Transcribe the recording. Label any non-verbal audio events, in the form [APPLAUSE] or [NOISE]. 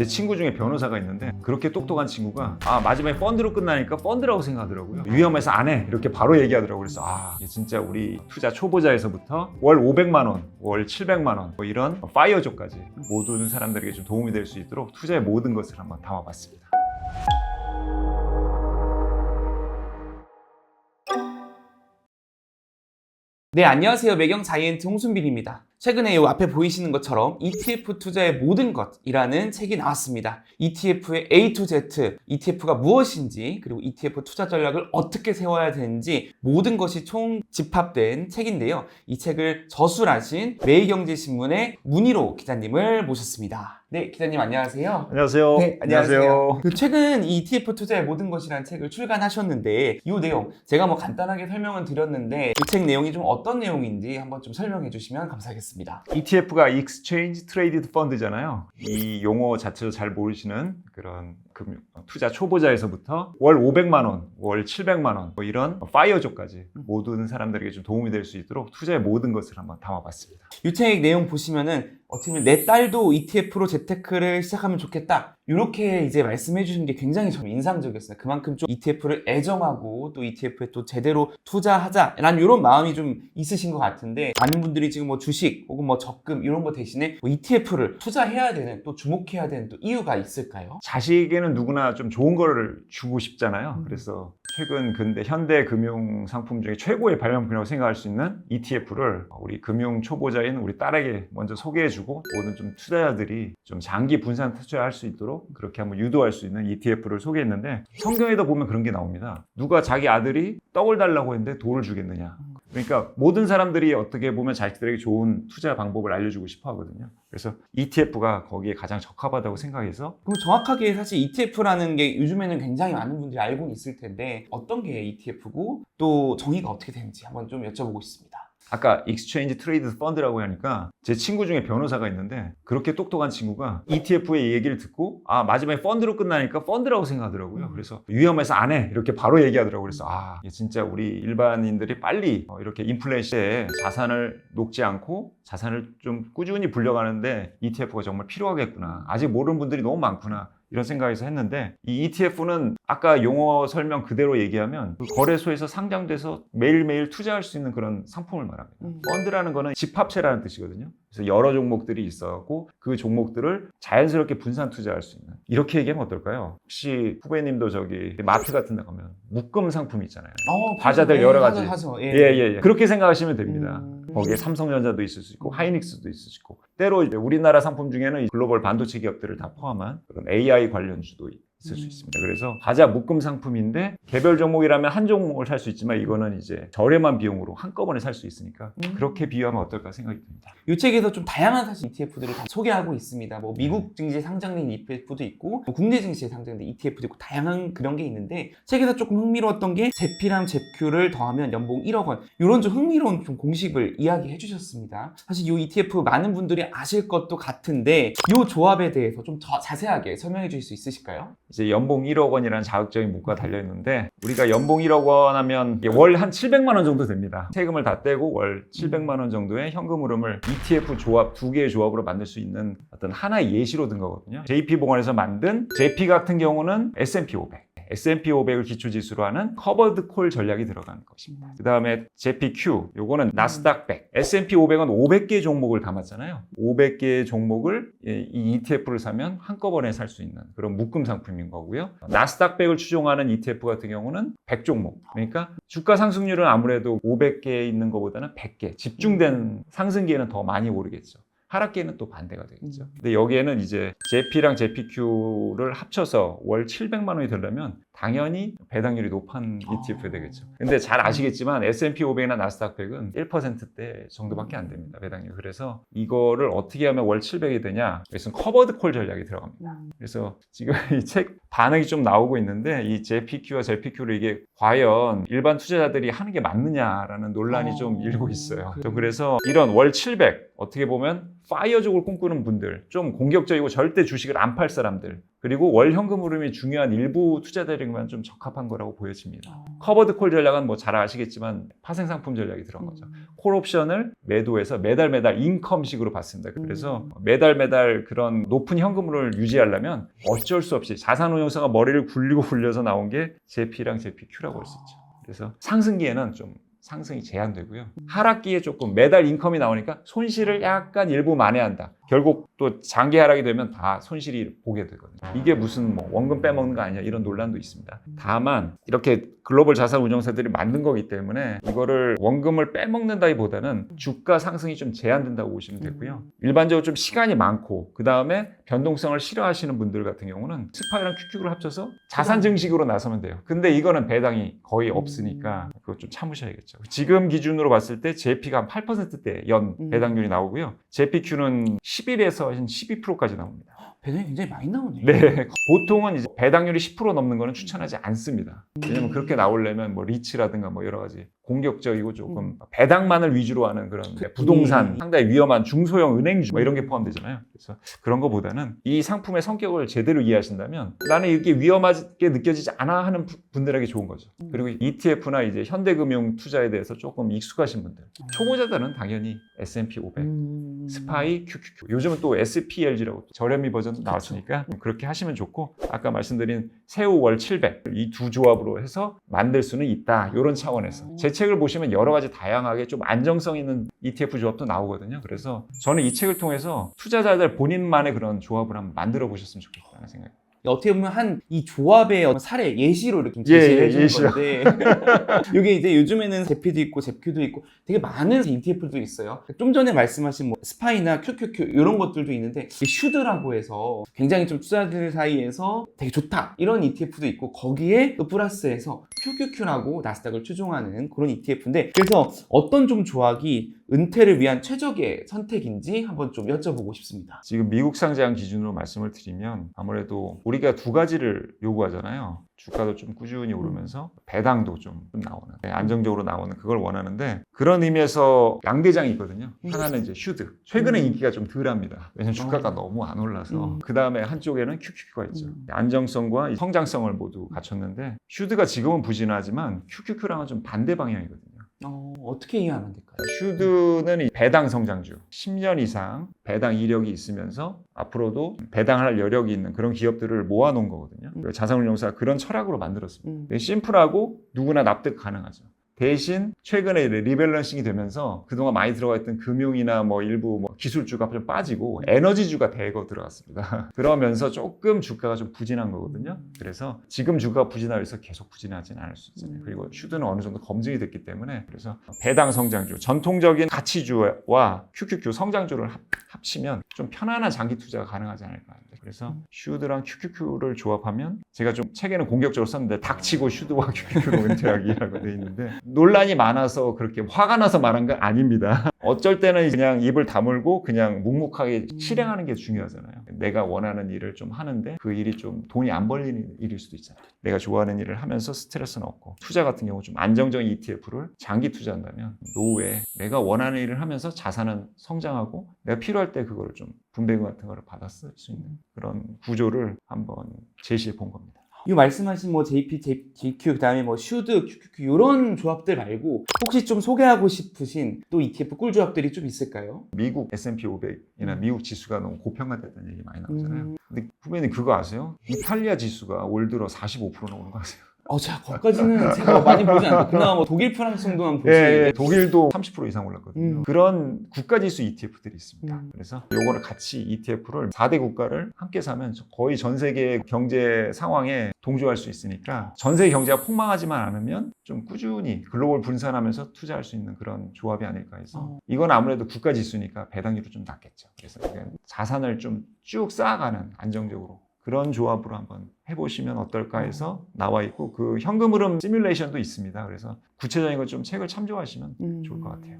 제 친구 중에 변호사가 있는데 그렇게 똑똑한 친구가 아 마지막에 펀드로 끝나니까 펀드라고 생각하더라고요. 위험해서 안 해. 이렇게 바로 얘기하더라고요. 그래서 아 진짜 우리 투자 초보자에서부터 월 500만 원, 월 700만 원 뭐 이런 파이어족까지 모든 사람들에게 좀 도움이 될 수 있도록 투자의 모든 것을 한번 담아봤습니다. 네, 안녕하세요. 매경 자이언트 홍순빈입니다. 최근에 이 앞에 보이시는 것처럼 ETF 투자의 모든 것이라는 책이 나왔습니다. ETF의 A to Z, ETF가 무엇인지, 그리고 ETF 투자 전략을 어떻게 세워야 되는지 모든 것이 총 집합된 책인데요. 이 책을 저술하신 매일경제신문의 문희로 기자님을 모셨습니다. 네, 기자님 안녕하세요. 안녕하세요. 네, 안녕하세요. 그 최근 이 ETF 투자의 모든 것이라는 책을 출간하셨는데 이 내용 제가 뭐 간단하게 설명은 드렸는데 이 책 내용이 좀 어떤 내용인지 한번 좀 설명해 주시면 감사하겠습니다. ETF가 Exchange Traded Fund잖아요. 이 용어 자체도 잘 모르시는 그런 금융 투자 초보자에서부터 월 500만 원, 월 700만 원, 뭐 이런 파이어족까지 모든 사람들에게 좀 도움이 될 수 있도록 투자의 모든 것을 한번 담아봤습니다. 이책 내용 보시면은 어떻게 보면 내 딸도 ETF로 재테크를 시작하면 좋겠다. 이렇게 이제 말씀해 주신 게 굉장히 좀 인상적이었어요. 그만큼 좀 ETF를 애정하고 또 ETF에 또 제대로 투자하자라는 이런 마음이 좀 있으신 것 같은데 많은 분들이 지금 뭐 주식 혹은 뭐 적금 이런 거 대신에 뭐 ETF를 투자해야 되는 또 주목해야 되는 또 이유가 있을까요? 자식에는 누구나 좀 좋은 거를 주고 싶잖아요. 음. 그래서 최근 근대 현대 금융 상품 중에 최고의 발명품이라고 생각할 수 있는 ETF를 우리 금융 초보자인 우리 딸에게 먼저 소개해주고 모든 좀 투자자들이 좀 장기 분산 투자할 수 있도록 그렇게 한번 유도할 수 있는 ETF를 소개했는데 성경에도 보면 그런 게 나옵니다. 누가 자기 아들이 떡을 달라고 했는데 돌을 주겠느냐. 그러니까 모든 사람들이 어떻게 보면 자식들에게 좋은 투자 방법을 알려주고 싶어 하거든요. 그래서 ETF가 거기에 가장 적합하다고 생각해서 그럼 정확하게 사실 ETF라는 게 요즘에는 굉장히 많은 분들이 알고는 있을 텐데 어떤 게 ETF고 또 정의가 어떻게 되는지 한번 좀 여쭤보고 싶습니다. 아까 익스체인지 트레이드 펀드라고 하니까 제 친구 중에 변호사가 있는데 그렇게 똑똑한 친구가 ETF의 얘기를 듣고 아 마지막에 펀드로 끝나니까 펀드라고 생각하더라고요. 음. 그래서 위험해서 안 해 이렇게 바로 얘기하더라고요. 그래서 아 진짜 우리 일반인들이 빨리 어, 이렇게 인플레이션에 자산을 녹지 않고 자산을 좀 꾸준히 불려가는데 ETF가 정말 필요하겠구나. 아직 모르는 분들이 너무 많구나. 이런 생각에서 했는데 이 ETF는 아까 용어 설명 그대로 얘기하면 그 거래소에서 상장돼서 매일매일 투자할 수 있는 그런 상품을 말합니다. 음. 펀드라는 거는 집합체라는 뜻이거든요. 그래서 여러 종목들이 있어갖고 그 종목들을 자연스럽게 분산 투자할 수 있는 이렇게 얘기하면 어떨까요? 혹시 후배님도 저기 마트 같은 데 가면 묶음 상품 있잖아요. 어, 과자들 예, 여러 가지. 하죠. 예, 예, 예. 그렇게 생각하시면 됩니다. 음. 거기에 삼성전자도 있을 수 있고 하이닉스도 있을 수 있고. 때로 우리나라 상품 중에는 이 글로벌 반도체 기업들을 다 포함한 그런 AI 관련주도 있을 수 음. 있습니다. 그래서 과자 묶음 상품인데 개별 종목이라면 한 종목을 살 수 있지만 이거는 이제 저렴한 비용으로 한꺼번에 살 수 있으니까 음. 그렇게 비유하면 어떨까 생각이 듭니다. 이 책에서 좀 다양한 사실 ETF들을 다 소개하고 있습니다. 뭐 미국 증시에 상장된 ETF도 있고 뭐 국내 증시에 상장된 ETF도 있고 다양한 그런 게 있는데 책에서 조금 흥미로웠던 게 제피랑 제큐를 더하면 연봉 1억 원 이런 좀 흥미로운 좀 공식을 이야기해 주셨습니다. 사실 이 ETF 많은 분들이 아실 것도 같은데 이 조합에 대해서 좀 더 자세하게 설명해 주실 수 있으실까요? 이제 연봉 1억 원이라는 자극적인 문구가 달려 있는데 우리가 연봉 1억 원 하면 월 한 700만 원 정도 됩니다. 세금을 다 떼고 월 700만 원 정도의 현금 흐름을 ETF 조합 두 개의 조합으로 만들 수 있는 어떤 하나의 예시로 든 거거든요. JP 보건에서 만든 JP 같은 경우는 S&P 500. S&P 500을 기초 지수로 하는 커버드 콜 전략이 들어가는 것입니다. 그 다음에 JPQ, 요거는 나스닥 100. S&P 500은 500개의 종목을 담았잖아요. 500개의 종목을 이 ETF를 사면 한꺼번에 살 수 있는 그런 묶음 상품인 거고요. 나스닥 100을 추종하는 ETF 같은 경우는 100종목. 그러니까 주가 상승률은 아무래도 500개 있는 것보다는 100개. 집중된 상승기에는 더 많이 오르겠죠. 하락기에는 또 반대가 되겠죠. 근데 여기에는 이제 JP랑 JPQ를 합쳐서 월 700만 원이 되려면 당연히 배당률이 높은 ETF가 되겠죠. 근데 잘 아시겠지만 S&P 500이나 나스닥 100은 1%대 정도밖에 안 됩니다. 배당률. 그래서 이거를 어떻게 하면 월 700이 되냐? 그래서 커버드 콜 전략이 들어갑니다. 그래서 지금 [LAUGHS] 이 책 반응이 좀 나오고 있는데 이 JPQ와 JPQ를 이게 과연 일반 투자자들이 하는 게 맞느냐라는 논란이 어, 좀 일고 있어요. 그래요? 좀 그래서 이런 월 700 어떻게 보면 파이어족을 꿈꾸는 분들, 좀 공격적이고 절대 주식을 안 팔 사람들, 그리고 월 현금 흐름이 중요한 일부 투자자들 이 투자자에게만 좀 적합한 거라고 보여집니다. 커버드 콜 전략은 뭐 잘 아시겠지만 파생 상품 전략이 들어간 거죠. 음. 콜 옵션을 매도해서 매달 매달 인컴식으로 받습니다. 그래서 음. 매달 매달 그런 높은 현금을 유지하려면 어쩔 수 없이 자산운용사가 머리를 굴리고 굴려서 나온 게 JP랑 JPQ라고 할 수 있죠. 그래서 상승기에는 좀 상승이 제한되고요. 하락기에 조금 매달 인컴이 나오니까 손실을 약간 일부 만회한다. 결국 또 장기 하락이 되면 다 손실이 보게 되거든요. 이게 무슨 뭐 원금 빼먹는 거 아니냐 이런 논란도 있습니다. 다만 이렇게 글로벌 자산 운용사들이 만든 거기 때문에 이거를 원금을 빼먹는다기보다는 주가 상승이 좀 제한된다고 보시면 되고요. 일반적으로 좀 시간이 많고 그 다음에 변동성을 싫어하시는 분들 같은 경우는 스파이랑 QQ를 합쳐서 자산 증식으로 나서면 돼요. 근데 이거는 배당이 거의 없으니까 그거 좀 참으셔야겠죠. 지금 기준으로 봤을 때 JP가 한 8%대 연 음. 배당률이 나오고요. JPQ는 11에서 한 12%까지 나옵니다. 배당이 굉장히 많이 나오네. 네. 보통은 이제 배당률이 10% 넘는 거는 추천하지 않습니다. 왜냐면 그렇게 나오려면 뭐 리츠라든가 뭐 여러 가지 공격적이고 조금 배당만을 위주로 하는 그런 부동산 상당히 위험한 중소형 은행주 뭐 이런 게 포함되잖아요. 그래서 그런 거보다는 이 상품의 성격을 제대로 이해하신다면 나는 이렇게 위험하게 느껴지지 않아 하는 부- 분들에게 좋은 거죠. 그리고 ETF나 이제 현대금융 투자에 대해서 조금 익숙하신 분들. 초보자들은 당연히 S&P 500, 음. 스파이, QQQ. 요즘은 또 SPLG라고 저렴이 버전도 나왔으니까 그렇게 하시면 좋고 아까 말씀드린 새우 월 700 이 두 조합으로 해서 만들 수는 있다. 이런 차원에서 제 책을 보시면 여러 가지 다양하게 좀 안정성 있는 ETF 조합도 나오거든요. 그래서 저는 이 책을 통해서 투자자들 본인만의 그런 조합을 한번 만들어 보셨으면 좋겠다는 생각이 어떻게 보면 한 이 조합의 사례 예시로 이렇게 좀 예, 제시를 예, 해주는 예시로. 건데 [LAUGHS] 이게 이제 요즘에는 제피도 있고 제큐도 있고 되게 많은 ETF도 있어요. 좀 전에 말씀하신 뭐 스파이나 QQQ 이런 것들도 있는데 이 슈드라고 해서 굉장히 좀 투자들 사이에서 되게 좋다 이런 ETF도 있고 거기에 또 플러스해서 QQQ라고 나스닥을 추종하는 그런 ETF인데 그래서 어떤 좀 조합이 은퇴를 위한 최적의 선택인지 한번 좀 여쭤보고 싶습니다. 지금 미국 상장 기준으로 말씀을 드리면 아무래도 우리가 두 가지를 요구하잖아요. 주가도 좀 꾸준히 오르면서 배당도 좀 나오는 네, 안정적으로 나오는 그걸 원하는데 그런 의미에서 양대장이 있거든요. 하나는 이제 슈드. 최근에 음. 인기가 좀 덜합니다. 왜냐면 주가가 어. 너무 안 올라서 음. 그 다음에 한쪽에는 QQQ가 있죠. 음. 안정성과 이 성장성을 모두 갖췄는데 슈드가 지금은 부진하지만 QQQ랑은 좀 반대 방향이거든요. 어, 어떻게 이해하면 될까요? 슈드는 이 배당 성장주 10년 이상 배당 이력이 있으면서 앞으로도 배당할 여력이 있는 그런 기업들을 모아놓은 거거든요. 음. 자산운용사가 그런 철학으로 만들었습니다. 음. 되게 심플하고 누구나 납득 가능하죠. 대신 최근에 리밸런싱이 되면서 그동안 많이 들어가 있던 금융이나 뭐 일부 뭐 기술주가 좀 빠지고 에너지주가 대거 들어갔습니다. [LAUGHS] 그러면서 조금 주가가 좀 부진한 거거든요. 그래서 지금 주가가 부진하고 있어 계속 부진하지는 않을 수 있잖아요. 음. 그리고 슈드는 어느 정도 검증이 됐기 때문에 그래서 배당 성장주, 전통적인 가치주와 QQQ 성장주를 합, 합치면 좀 편안한 장기 투자가 가능하지 않을까 그래서 슈드랑 QQQ를 조합하면 제가 좀 책에는 공격적으로 썼는데 닥치고 슈드와 [LAUGHS] QQQ로 은퇴하기라고 돼 있는데 논란이 많아서 그렇게 화가 나서 말한 건 아닙니다. [LAUGHS] 어쩔 때는 그냥 입을 다물고 그냥 묵묵하게 실행하는 게 중요하잖아요. 내가 원하는 일을 좀 하는데 그 일이 좀 돈이 안 벌리는 일일 수도 있잖아요. 내가 좋아하는 일을 하면서 스트레스는 없고 투자 같은 경우 좀 안정적인 ETF를 장기 투자한다면 노후에 내가 원하는 일을 하면서 자산은 성장하고 내가 필요할 때 그거를 좀 분배금 같은 거를 쓸수 있는 그런 구조를 한번 제시해 본 겁니다. 이 말씀하신 뭐 JP, JQ 그다음에 뭐 슈드, QQQ 이런 조합들 말고 혹시 좀 소개하고 싶으신 또 ETF 꿀 조합들이 좀 있을까요? 미국 S&P 500이나 음. 미국 지수가 너무 고평가됐다는 얘기 많이 나오잖아요. 음. 근데 후배님 그거 아세요? 이탈리아 지수가 올 들어 45% 나오는 거 아세요? 어, 제가 거기까지는 [LAUGHS] 제가 많이 보지 않고 그나마 뭐 독일, 프랑스 정도만 보지. 예, 예. 독일도 30% 이상 올랐거든요. 음. 그런 국가 지수 ETF들이 있습니다. 음. 그래서 요거를 같이 ETF를 4대 국가를 함께 사면 거의 전 세계 경제 상황에 동조할 수 있으니까 전 세계 경제가 폭망하지만 않으면 좀 꾸준히 글로벌 분산하면서 투자할 수 있는 그런 조합이 아닐까 해서 어. 이건 아무래도 국가 지수니까 배당률이 좀 낮겠죠. 그래서 자산을 좀 쭉 쌓아가는 안정적으로 그런 조합으로 한번 해보시면 어떨까 해서 나와 있고 그 현금 흐름 시뮬레이션도 있습니다. 그래서 구체적인 것 좀 책을 참조하시면 음. 좋을 것 같아요.